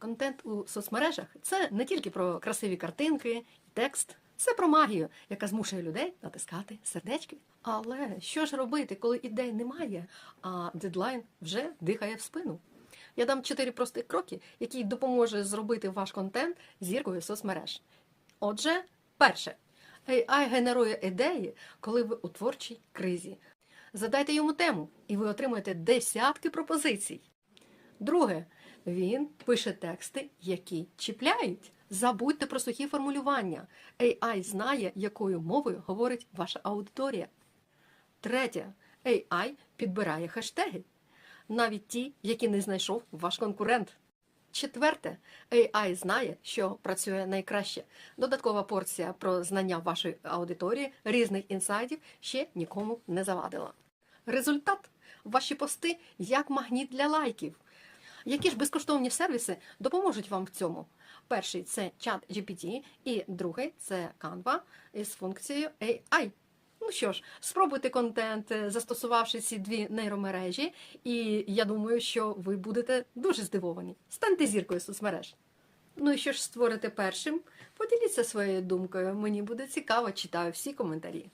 Контент у соцмережах це не тільки про красиві картинки і текст, це про магію, яка змушує людей натискати сердечки. Але що ж робити, коли ідей немає, а дедлайн вже дихає в спину? Я дам чотири простих кроки, які допоможуть зробити ваш контент зіркою соцмереж. Отже, перше, AI генерує ідеї, коли ви у творчій кризі. Задайте йому тему, і ви отримаєте десятки пропозицій. Друге, він пише тексти, які чіпляють. Забудьте про сухі формулювання. AI знає, якою мовою говорить ваша аудиторія. Третє, AI підбирає хештеги, навіть ті, які не знайшов ваш конкурент. Четверте, AI знає, що працює найкраще. Додаткова порція про знання вашої аудиторії, різних інсайдів ще нікому не завадила. Результат ваші пости як магніт для лайків. Які ж безкоштовні сервіси допоможуть вам в цьому? Перший це чат GPT, і другий це Canva із функцією AI. Ну що ж, спробуйте контент, е, застосувавши ці дві нейромережі, і я думаю, що ви будете дуже здивовані. Станьте зіркою соцмереж. Ну і що ж створите першим? Поділіться своєю думкою. Мені буде цікаво, читаю всі коментарі.